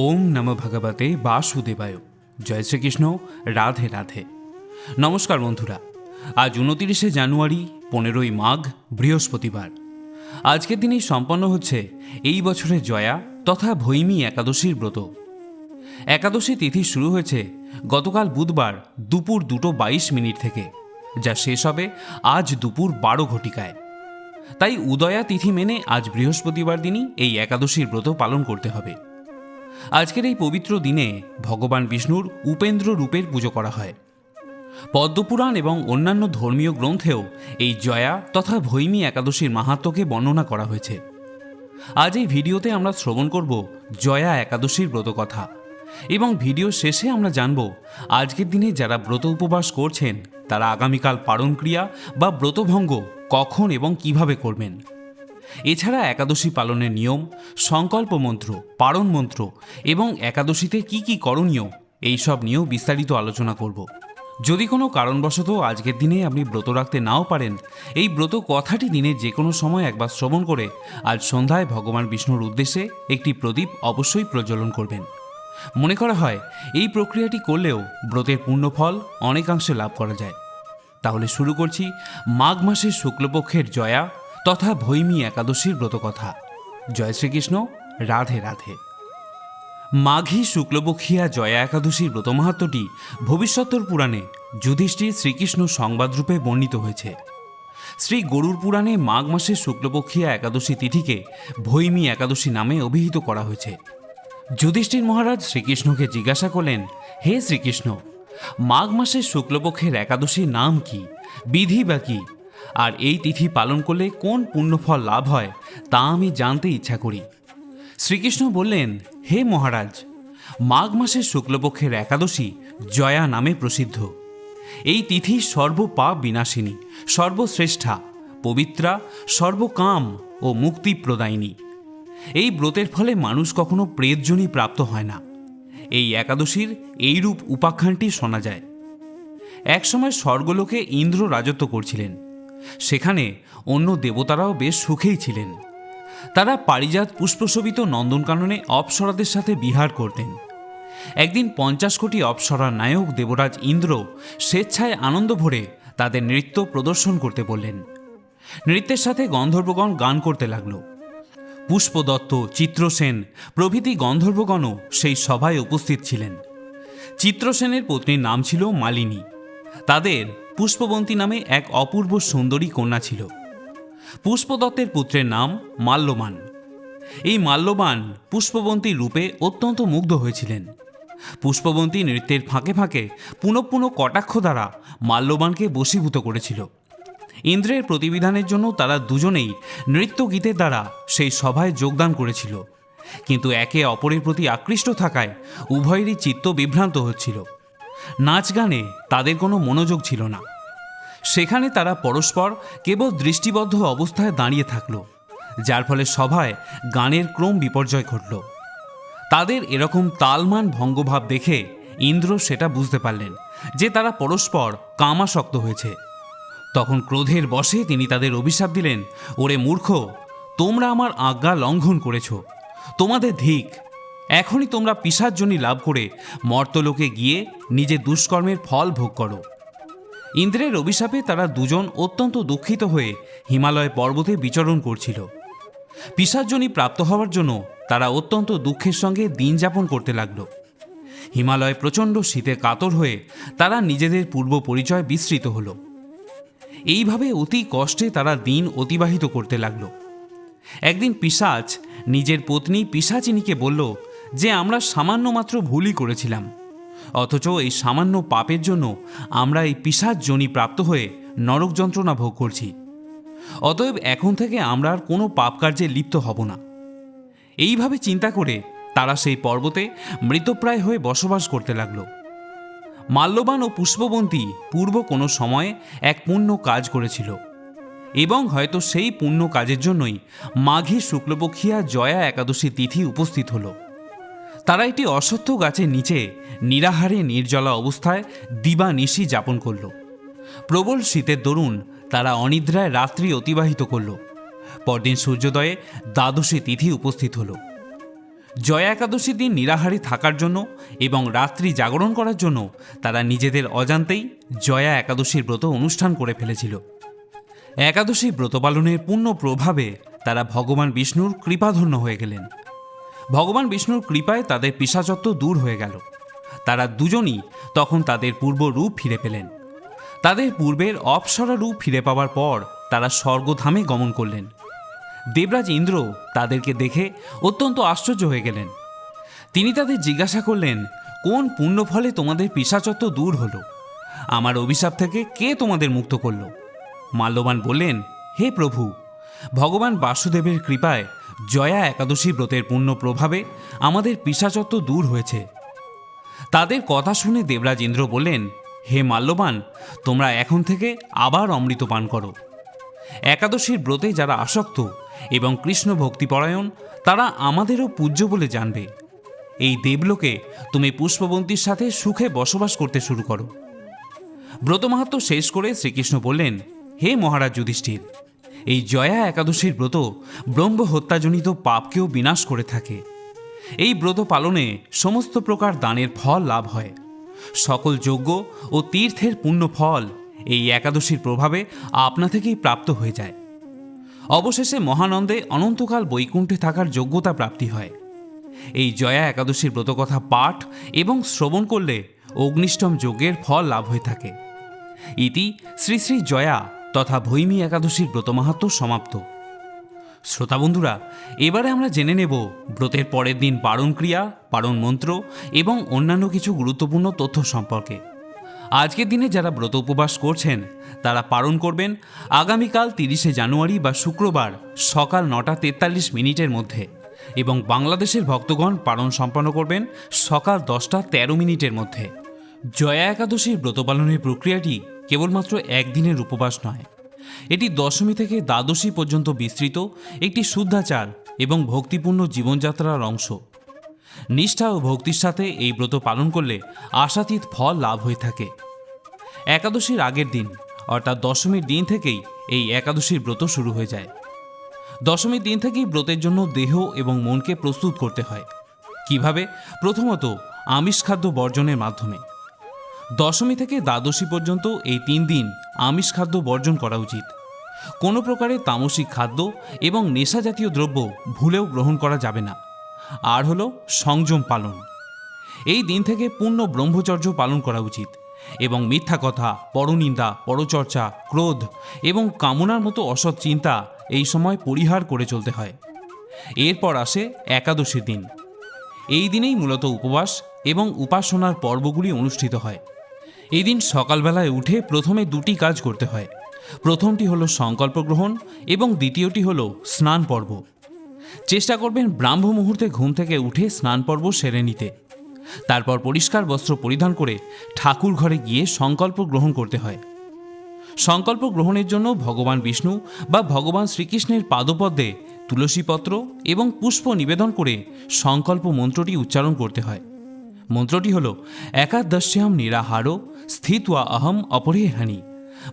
ওম নম ভগবতে বাসুদেবায়। জয় শ্রীকৃষ্ণ, রাধে রাধে। নমস্কার বন্ধুরা, আজ উনতিরিশে জানুয়ারি, পনেরোই মাঘ, বৃহস্পতিবার। আজকের দিনেই সম্পন্ন হচ্ছে এই বছরের জয়া তথা ভৈমী একাদশীর ব্রত। একাদশী তিথি শুরু হয়েছে গতকাল বুধবার দুপুর দুটো বাইশ মিনিট থেকে, যা শেষ হবে আজ দুপুর বারো ঘটিকায়। তাই উদয়া তিথি মেনে আজ বৃহস্পতিবার দিনই এই একাদশীর ব্রত পালন করতে হবে। আজকের এই পবিত্র দিনে ভগবান বিষ্ণুর উপেন্দ্র রূপের পুজো করা হয়। পদ্মপুরাণ এবং অন্যান্য ধর্মীয় গ্রন্থেও এই জয়া তথা ভৈমী একাদশীর মাহাত্ম্যকে বর্ণনা করা হয়েছে। আজ এই ভিডিওতে আমরা শ্রবণ করব জয়া একাদশীর ব্রত কথা এবং ভিডিও শেষে আমরা জানব আজকের দিনে যারা ব্রত উপবাস করছেন, তারা আগামীকাল পালন ক্রিয়া বা ব্রতভঙ্গ কখন এবং কীভাবে করবেন। এছাড়া একাদশী পালনের নিয়ম, সংকল্প মন্ত্র, পারণ মন্ত্র এবং একাদশীতে কি কি করণীয়, এই সব নিয়েও বিস্তারিত আলোচনা করব। যদি কোনো কারণবশত আজকের দিনে আপনি ব্রত রাখতে নাও পারেন, এই ব্রত কথাটি দিনে যে কোনো সময় একবার শ্রবণ করে আজ সন্ধ্যায় ভগবান বিষ্ণুর উদ্দেশ্যে একটি প্রদীপ অবশ্যই প্রজ্বলন করবেন। মনে করা হয়, এই প্রক্রিয়াটি করলেও ব্রতের পূর্ণফল অনেকাংশে লাভ করা যায়। তাহলে শুরু করছি মাঘ মাসের শুক্লপক্ষের জয়া তথা ভৈমী একাদশীর ব্রতকথা। জয় শ্রীকৃষ্ণ, রাধে রাধে। মাঘী শুক্লপক্ষিয়া জয়া একাদশীর ব্রতমাহাত্মটি ভবিষ্যতর পুরাণে যুধিষ্ঠির শ্রীকৃষ্ণ সংবাদরূপে বর্ণিত হয়েছে। শ্রী গরুর পুরাণে মাঘ মাসের শুক্লপক্ষিয়া একাদশী তিথিকে ভৈমী একাদশী নামে অভিহিত করা হয়েছে। যুধিষ্ঠির মহারাজ শ্রীকৃষ্ণকে জিজ্ঞাসা করলেন, হে শ্রীকৃষ্ণ, মাঘ মাসের শুক্লপক্ষের একাদশীর নাম কি? বিধি বা কি? আর এই তিথি পালন করলে কোন পুণ্যফল লাভ হয়, তা আমি জানতে ইচ্ছা করি। শ্রীকৃষ্ণ বললেন, হে মহারাজ, মাঘ মাসের শুক্লপক্ষের একাদশী জয়া নামে প্রসিদ্ধ। এই তিথি সর্বপাপ বিনাশিনী, সর্বশ্রেষ্ঠা, পবিত্রা, সর্বকাম ও মুক্তি প্রদায়িনী এই ব্রতের ফলে মানুষ কখনো প্রেতজনী প্রাপ্ত হয় না। এই একাদশীর এইরূপ উপাখ্যানটি শোনা যায়। একসময় স্বর্গলোকে ইন্দ্র রাজত্ব করছিলেন। সেখানে অন্য দেবতারাও বেশ সুখেই ছিলেন। তারা পারিজাত পুষ্পশোভিত নন্দনকাননে অপ্সরাদের সাথে বিহার করতেন। একদিন পঞ্চাশ কোটি অপ্সরার নায়ক দেবরাজ ইন্দ্র স্বেচ্ছায় আনন্দ ভরে তাদের নৃত্য প্রদর্শন করতে বললেন। নৃত্যের সাথে গন্ধর্বগণ গান করতে লাগল। পুষ্পদত্ত, চিত্রসেন প্রভৃতি গন্ধর্বগণও সেই সভায় উপস্থিত ছিলেন। চিত্রসেনের পত্নীর নাম ছিল মালিনী। তাদের পুষ্পবন্তী নামে এক অপূর্ব সুন্দরী কন্যা ছিল। পুষ্পদত্তের পুত্রের নাম মাল্যবান। এই মাল্যবান পুষ্পবন্তী রূপে অত্যন্ত মুগ্ধ হয়েছিলেন। পুষ্পবন্তী নৃত্যের ফাঁকে ফাঁকে পুনঃ পুনঃ কটাক্ষ দ্বারা মাল্যবানকে বশীভূত করেছিল। ইন্দ্রের প্রতিবিধানের জন্য তারা দুজনেই নৃত্য গীতের দ্বারা সেই সভায় যোগদান করেছিল। কিন্তু একে অপরের প্রতি আকৃষ্ট থাকায় উভয়েরই চিত্ত বিভ্রান্ত হচ্ছিল। নাচ গানে তাদের কোনো মনোযোগ ছিল না। সেখানে তারা পরস্পর কেবল দৃষ্টিবদ্ধ অবস্থায় দাঁড়িয়ে থাকল, যার ফলে সভায় গানের ক্রম বিপর্যয় ঘটল। তাদের এরকম তালমান ভঙ্গভাব দেখে ইন্দ্র সেটা বুঝতে পারলেন যে তারা পরস্পর কামাসক্ত হয়েছে। তখন ক্রোধের বশে তিনি তাদের অভিশাপ দিলেন, ওরে মূর্খ, তোমরা আমার আজ্ঞা লঙ্ঘন করেছ। তোমাদের ধিক, এখনই তোমরা পিসার্জনী লাভ করে মর্তলোকে গিয়ে নিজের দুষ্কর্মের ফল ভোগ করো। ইন্দ্রের অভিশাপে তারা দুজন অত্যন্ত দুঃখিত হয়ে হিমালয় পর্বতে বিচরণ করছিল। পিসার্জনী প্রাপ্ত হওয়ার জন্য তারা অত্যন্ত দুঃখের সঙ্গে দিন যাপন করতে লাগল। হিমালয় প্রচণ্ড শীতে কাতর হয়ে তারা নিজেদের পূর্ব পরিচয় বিস্তৃত হলো। এইভাবে অতি কষ্টে তারা দিন অতিবাহিত করতে লাগল। একদিন পিসাচ নিজের পত্নী পিসাচিনীকে বলল যে, আমরা সামান্য মাত্র ভুলই করেছিলাম। অথচ এই সামান্য পাপের জন্য আমরা এই পিসাচ জনি প্রাপ্ত হয়ে নরক যন্ত্রণা ভোগ করছি। অতএব এখন থেকে আমরা আর কোনো পাপ কার্যে লিপ্ত হব না। এইভাবে চিন্তা করে তারা সেই পর্বতে মৃতপ্রায় হয়ে বসবাস করতে লাগল। মাল্যবান ও পুষ্পবন্তী পূর্ব কোনো সময়ে এক পুণ্য কাজ করেছিল এবং হয়তো সেই পুণ্য কাজের জন্যই মাঘী শুক্লপক্ষিয়া জয়া একাদশী তিথি উপস্থিত হলো। তারা একটি অসত্য গাছের নিচে নিরাহারে নির্জলা অবস্থায় দিবা নিশি যাপন করল। প্রবল শীতের দরুন তারা অনিদ্রায় রাত্রি অতিবাহিত করল। পরদিন সূর্যোদয়ে দ্বাদশী তিথি উপস্থিত হল। জয়া একাদশীর দিন নিরাহারে থাকার জন্য এবং রাত্রি জাগরণ করার জন্য তারা নিজেদের অজান্তেই জয়া একাদশীর ব্রত অনুষ্ঠান করে ফেলেছিল। একাদশী ব্রত পালনের পূর্ণ প্রভাবে তারা ভগবান বিষ্ণুর কৃপাধন্য হয়ে গেলেন। ভগবান বিষ্ণুর কৃপায় তাদের পিসাচত্ব দূর হয়ে গেল। তারা দুজনই তখন তাদের পূর্ব রূপ ফিরে পেলেন। তাদের পূর্বের অপসরা রূপ ফিরে পাওয়ার পর তারা স্বর্গধামে গমন করলেন। দেবরাজ ইন্দ্র তাদেরকে দেখে অত্যন্ত আশ্চর্য হয়ে গেলেন। তিনি তাদের জিজ্ঞাসা করলেন, কোন পুণ্যফলে তোমাদের পিসাচত্ব দূর হলো? আমার অভিশাপ থেকে কে তোমাদের মুক্ত করল? মাল্যবান বললেন, হে প্রভু, ভগবান বাসুদেবের কৃপায় জয়া একাদশী ব্রতের পূর্ণ প্রভাবে আমাদের পিসাচত্ব দূর হয়েছে। তাদের কথা শুনে দেবরাজ ইন্দ্র বললেন, হে মাল্যবান, তোমরা এখন থেকে আবার অমৃত পান করো। একাদশীর ব্রতে যারা আসক্ত এবং কৃষ্ণ ভক্তিপরায়ণ, তারা আমাদেরও পূজ্য বলে জানবে। এই দেবলোকে তুমি পুষ্পবন্তীর সাথে সুখে বসবাস করতে শুরু করো। ব্রত মাহাত্ম শেষ করে শ্রীকৃষ্ণ বললেন, হে মহারাজ যুধিষ্ঠির এই জয়া একাদশীর ব্রত ব্রহ্ম হত্যাজনিত পাপকেও বিনাশ করে থাকে। এই ব্রত পালনে সমস্ত প্রকার দানের ফল লাভ হয়। সকল যজ্ঞ ও তীর্থের পুণ্য ফল এই একাদশীর প্রভাবে আপনা থেকেই প্রাপ্ত হয়ে যায়। অবশেষে মহানন্দে অনন্তকাল বৈকুণ্ঠে থাকার যোগ্যতা প্রাপ্তি হয়। এই জয়া একাদশীর ব্রতকথা পাঠ এবং শ্রবণ করলে অগ্নিষ্টম যজ্ঞের ফল লাভ হয়ে থাকে। ইতি শ্রী শ্রী জয়া তথা ভৈমী একাদশীর ব্রতমাহাত্ম সমাপ্ত। শ্রোতা বন্ধুরা, এবারে আমরা জেনে নেব ব্রতের পরের দিন পারণ ক্রিয়া, পারণ মন্ত্র এবং অন্যান্য কিছু গুরুত্বপূর্ণ তথ্য সম্পর্কে। আজকের দিনে যারা ব্রত উপবাস করছেন, তারা পালন করবেন আগামীকাল তিরিশে জানুয়ারি বা শুক্রবার সকাল নটা তেতাল্লিশ মিনিটের মধ্যে এবং বাংলাদেশের ভক্তগণ পালন সম্পন্ন করবেন সকাল দশটা তেরো মিনিটের মধ্যে। জয়া একাদশীর ব্রত পালনের প্রক্রিয়াটি কেবলমাত্র একদিনের উপবাস নয়। এটি দশমী থেকে দ্বাদশী পর্যন্ত বিস্তৃত, একটি শুদ্ধাচার এবং ভক্তিপূর্ণ জীবনযাত্রার অংশ। নিষ্ঠা ও ভক্তির সাথে এই ব্রত পালন করলে আশাতীত ফল লাভ হয়ে থাকে। একাদশীর আগের দিন, অর্থাৎ দশমীর দিন থেকেই এই একাদশীর ব্রত শুরু হয়ে যায়। দশমীর দিন থেকেই ব্রতের জন্য দেহ এবং মনকে প্রস্তুত করতে হয়। কীভাবে? প্রথমত আমিষ খাদ্য বর্জনের মাধ্যমে। দশমী থেকে দ্বাদশী পর্যন্ত এই তিন দিন আমিষ খাদ্য বর্জন করা উচিত। কোনো প্রকারে তামসিক খাদ্য এবং নেশা জাতীয় দ্রব্য ভুলেও গ্রহণ করা যাবে না। আর হলো সংযম পালন। এই দিন থেকে পূর্ণ ব্রহ্মচর্য পালন করা উচিত এবং মিথ্যা কথা, পরনিন্দা, পরচর্চা, ক্রোধ এবং কামনার মতো অসৎ চিন্তা এই সময় পরিহার করে চলতে হয়। এরপর আসে একাদশীর দিন। এই দিনেই মূলত উপবাস এবং উপাসনার পর্বগুলি অনুষ্ঠিত হয়। এই দিন সকালবেলায় উঠে প্রথমে দুটি কাজ করতে হয়। প্রথমটি হলো সংকল্প গ্রহণ এবং দ্বিতীয়টি হলো স্নান পর্ব। চেষ্টা করবেন ব্রাহ্ম মুহূর্তে ঘুম থেকে উঠে স্নান পর্ব সেরে নিতে। তারপর পরিষ্কার বস্ত্র পরিধান করে ঠাকুর ঘরে গিয়ে সংকল্প গ্রহণ করতে হয়। সংকল্প গ্রহণের জন্য ভগবান বিষ্ণু বা ভগবান শ্রীকৃষ্ণের পাদপদ্মে তুলসীপত্র এবং পুষ্প নিবেদন করে সংকল্প মন্ত্রটি উচ্চারণ করতে হয়। মন্ত্রটি হল, একাদশ্যাম নিরাহার স্থিত্বা অহম অপরেহানি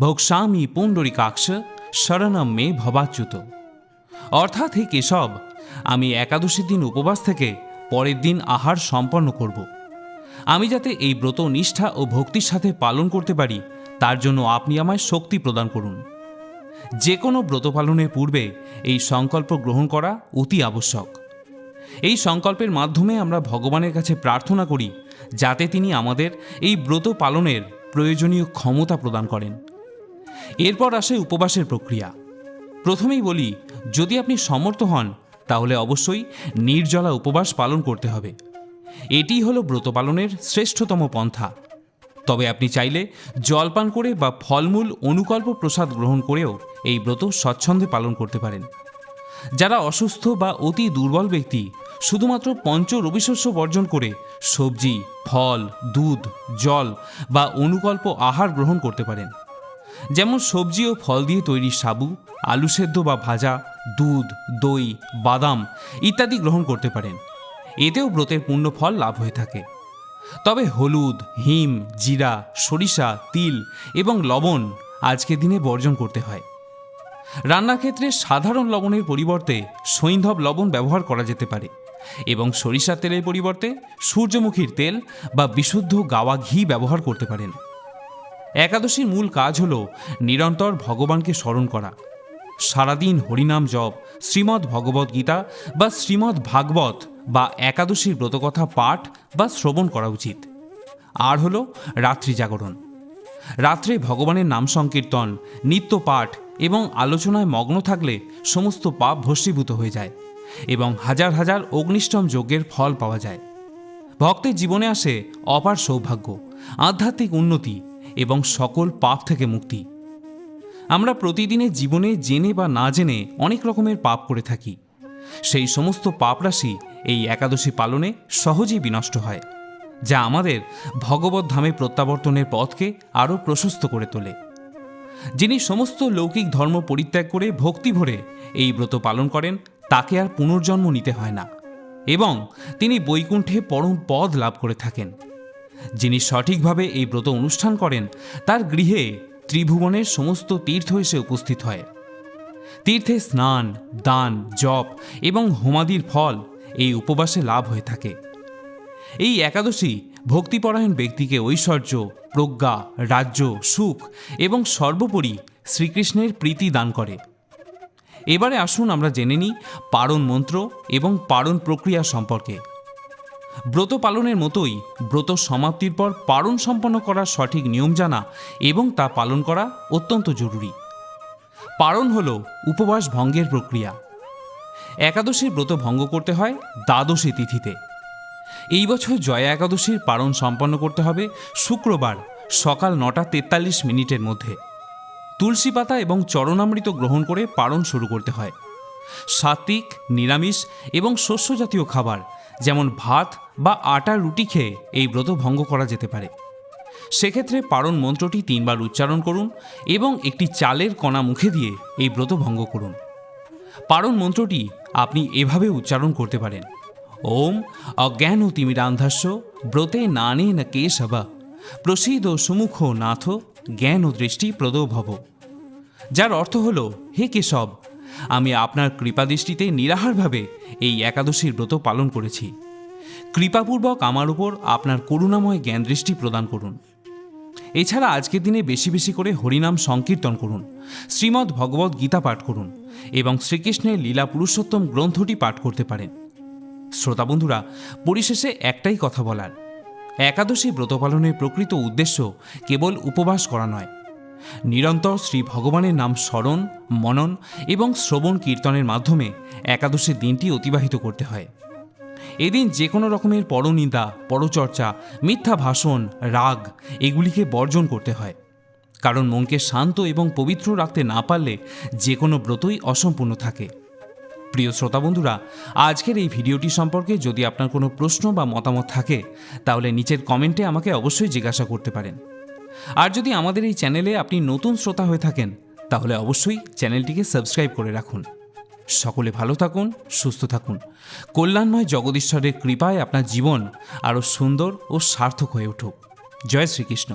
ভোক্সামি পুণ্ডরিকাক্ষ শরণম মে ভবাচ্যুত। অর্থাৎ হে কেশব, আমি একাদশীর দিন উপবাস থেকে পরের দিন আহার সম্পন্ন করব। আমি যাতে এই ব্রত নিষ্ঠা ও ভক্তির সাথে পালন করতে পারি, তার জন্য আপনি আমায় শক্তি প্রদান করুন। যে কোনো ব্রত পালনের পূর্বে এই সংকল্প গ্রহণ করা অতি আবশ্যক। এই সংকল্পের মাধ্যমে আমরা ভগবানের কাছে প্রার্থনা করি, যাতে তিনি আমাদের এই ব্রত পালনের প্রয়োজনীয় ক্ষমতা প্রদান করেন। এরপর আসে উপবাসের প্রক্রিয়া। প্রথমেই বলি, যদি আপনি সমর্থ হন, তাহলে অবশ্যই নির্জলা উপবাস পালন করতে হবে। এটিই হলো ব্রত পালনের শ্রেষ্ঠতম পন্থা। তবে আপনি চাইলে জলপান করে বা ফলমূল অনুকল্প প্রসাদ গ্রহণ করেও এই ব্রত স্বচ্ছন্দে পালন করতে পারেন। যারা অসুস্থ বা অতি দুর্বল ব্যক্তি শুধুমাত্র পঞ্চ রবিশস্য বর্জন করে সবজি, ফল, দুধ, জল বা অনুকল্প আহার গ্রহণ করতে পারেন। যেমন সবজি ও ফল দিয়ে তৈরি সাবু, আলু সেদ্ধ বা ভাজা, দুধ, দই, বাদাম ইত্যাদি গ্রহণ করতে পারেন। এতেও ব্রতের পূর্ণ ফল লাভ হয়ে থাকে। তবে হলুদ, হিম, জিরা, সরিষা, তিল এবং লবণ আজকের দিনে বর্জন করতে হয়। রান্নার ক্ষেত্রে সাধারণ লবণের পরিবর্তে সৈন্ধব লবণ ব্যবহার করা যেতে পারে। এবং সরিষার তেলের পরিবর্তে সূর্যমুখীর তেল বা বিশুদ্ধ গাওয়া ঘি ব্যবহার করতে পারেন। একাদশীর মূল কাজ হল নিরন্তর ভগবানকে স্মরণ করা। সারাদিন হরিনাম জপ, শ্রীমদ্ ভগবদ্ গীতা বা শ্রীমদ্ ভাগবত বা একাদশীর ব্রতকথা পাঠ বা শ্রবণ করা উচিত। আর হল রাত্রি জাগরণ। রাত্রে ভগবানের নাম সংকীর্তন, নিত্য পাঠ এবং আলোচনায় মগ্ন থাকলে সমস্ত পাপ ভস্মীভূত হয়ে যায়। এবং হাজার হাজার অগ্নিষ্টম যজ্ঞের ফল পাওয়া যায়। ভক্তের জীবনে আসে অপার সৌভাগ্য, আধ্যাত্মিক উন্নতি এবং সকল পাপ থেকে মুক্তি। আমরা প্রতিদিনের জীবনে জেনে বা না জেনে অনেক রকমের পাপ করে থাকি। সেই সমস্ত পাপরাশি এই একাদশী পালনে সহজেই বিনষ্ট হয়, যা আমাদের ভগবত ধামে প্রত্যাবর্তনের পথকে আরও প্রশস্ত করে তোলে। যিনি সমস্ত লৌকিক ধর্ম পরিত্যাগ করে ভক্তি ভরে এই ব্রত পালন করেন তাকে আর পুনর্জন্ম নিতে হয় না। এবং তিনি বৈকুণ্ঠে পরম পদ লাভ করে থাকেন। যিনি সঠিকভাবে এই ব্রত অনুষ্ঠান করেন, তার গৃহে ত্রিভুবনের সমস্ত তীর্থ এসে উপস্থিত হয়। তীর্থে স্নান, দান, জপ এবং হোমাদির ফল এই উপবাসে লাভ হয়ে থাকে। এই একাদশী ভক্তিপরায়ণ ব্যক্তিকে ঐশ্বর্য, প্রজ্ঞা, রাজ্য, সুখ এবং সর্বোপরি শ্রীকৃষ্ণের প্রীতি দান করে। এবারে আসুন আমরা জেনে নিই পারণ মন্ত্র এবং পারণ প্রক্রিয়া সম্পর্কে। ব্রত পালনের মতোই ব্রত সমাপ্তির পর পারণ সম্পন্ন করার সঠিক নিয়ম জানা এবং তা পালন করা অত্যন্ত জরুরি। পারণ হল উপবাস ভঙ্গের প্রক্রিয়া। একাদশীর ব্রত ভঙ্গ করতে হয় দ্বাদশী তিথিতে। এই বছর জয়া একাদশীর পারণ সম্পন্ন করতে হবে শুক্রবার সকাল নটা তেতাল্লিশ মিনিটের মধ্যে। তুলসী পাতা এবং চরণামৃত গ্রহণ করে পারণ শুরু করতে হয়। সাত্বিক, নিরামিষ এবং শস্য জাতীয় খাবার, যেমন ভাত বা আটার রুটি খেয়ে এই ব্রত ভঙ্গ করা যেতে পারে। সেক্ষেত্রে পারণ মন্ত্রটি তিনবার উচ্চারণ করুন এবং একটি চালের কণা মুখে দিয়ে এই ব্রত ভঙ্গ করুন। পারণ মন্ত্রটি আপনি এভাবে উচ্চারণ করতে পারেন। ওম অজ্ঞান ও তিমিরান্ধাস্য ব্রতে নানে ন কেশব প্রসিদ সুমুখ নাথ জ্ঞান ও দৃষ্টি প্রদ ভব যার অর্থ হল, হে কেশব, আমি আপনার কৃপাদৃষ্টিতে নিরাহারভাবে এই একাদশীর ব্রত পালন করেছি। কৃপাপূর্বক আমার উপর আপনার করুণাময় জ্ঞান দৃষ্টি প্রদান করুন। এছাড়া আজকের দিনে বেশি বেশি করে হরিনাম সংকীর্তন করুন, শ্রীমদ্ ভগবদ্ গীতা পাঠ করুন এবং শ্রীকৃষ্ণের লীলা পুরুষোত্তম গ্রন্থটি পাঠ করতে পারেন। শ্রোতা বন্ধুরা, পরিশেষে একটাই কথা বলার। একাদশী ব্রত পালনের প্রকৃত উদ্দেশ্য কেবল উপবাস করা নয়। নিরন্তর শ্রী ভগবানের নাম স্মরণ, মনন এবং শ্রবণ কীর্তনের মাধ্যমে একাদশীর দিনটি অতিবাহিত করতে হয়। এদিন যে কোনো রকমের পরনিন্দা, পরচর্চা, মিথ্যা ভাষণ, রাগ এগুলিকে বর্জন করতে হয়। কারণ মনকে শান্ত এবং পবিত্র রাখতে না পারলে যে কোনো ব্রতই অসম্পূর্ণ থাকে। প্রিয় শ্রোতা বন্ধুরা, আজকের এই ভিডিওটি সম্পর্কে যদি আপনার কোনো প্রশ্ন বা মতামত থাকে, তাহলে নিচের কমেন্টে আমাকে অবশ্যই জিজ্ঞাসা করতে পারেন। আর যদি আমাদের এই চ্যানেলে আপনি নতুন শ্রোতা হয়ে থাকেন, তাহলে অবশ্যই চ্যানেলটিকে সাবস্ক্রাইব করে রাখুন। সকলে ভালো থাকুন, সুস্থ থাকুন। কল্যাণময় জগদীশ্বরের কৃপায় আপনার জীবন আরও সুন্দর ও সার্থক হয়ে উঠুক। জয় শ্রীকৃষ্ণ।